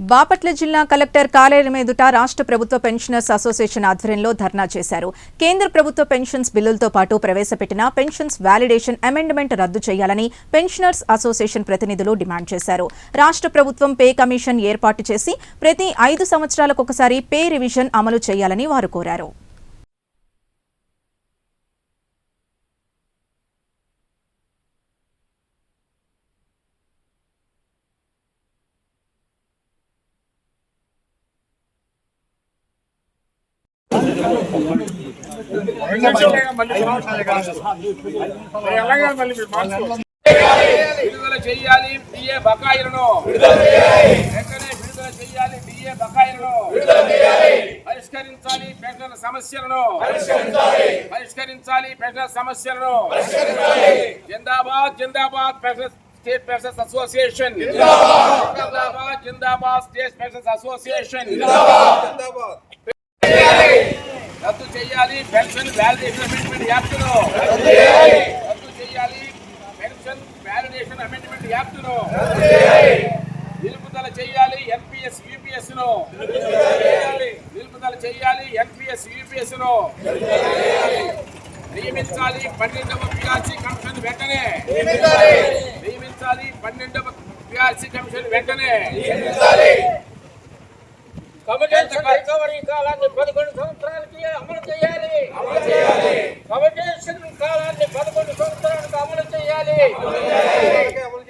బాపట్ల జిల్లా కలెక్టర్ కార్యాలయం ఎదుట రాష్ట్ర ప్రభుత్వ పెన్షనర్స్ అసోసియేషన్ ఆధ్వర్యంలో ధర్నా చేశారు. కేంద్ర ప్రభుత్వ పెన్షన్స్ బిల్లులతో పాటు ప్రవేశపెట్టిన పెన్షన్స్ వ్యాలిడేషన్ అమెండ్మెంట్ రద్దు చేయాలని పెన్షనర్స్ అసోసియేషన్ ప్రతినిధులు డిమాండ్ చేశారు. రాష్ట్ర ప్రభుత్వం పే కమిషన్ ఏర్పాటు చేసి ప్రతి ఐదు సంవత్సరాలకు ఒకసారి పే రివిజన్ అమలు చేయాలని వారు కోరారు. విడుదల చేయాలి డిఏ బకాయిలను. వెంటనే విడుదల చేయాలి డిఏ బకాయిలను. పరిష్కరించాలి పెన్షన్ సమస్యలను. పరిష్కరించాలి. పెన్షన్ సమస్యలను. జిందాబాద్ జిందాబాద్ పెన్షన్ స్టేట్ పెన్షన్స్ అసోసియేషన్. జిందాబాద్. జిందాబాద్ స్టేట్ పెన్షన్స్ అసోసియేషన్. రద్దు చేయాలి. పెన్షన్ వ్యాలిడేషన్ అమెండ్మెంట్ యాక్ట్ రద్దు చేయాలి. పెన్షన్ వ్యాలిడేషన్ అమెండ్మెంట్ యాక్ట్ నిలుపుదల చేయాలి ఎన్పిఎస్ యూపీఎస్ను నిలుపుదల చేయాలి ఎన్పిఎస్ యూపీఎస్ను నియమించాలి పన్నెండవ పిఆర్సీ కమిషన్ వెంటనే. నియమించాలి పన్నెండవ పిఆర్సీ కమిషన్ వెంటనే. కమిటేషన్ రికవరీ కాలాన్ని పదకొండు సంవత్సరాలకి Amen.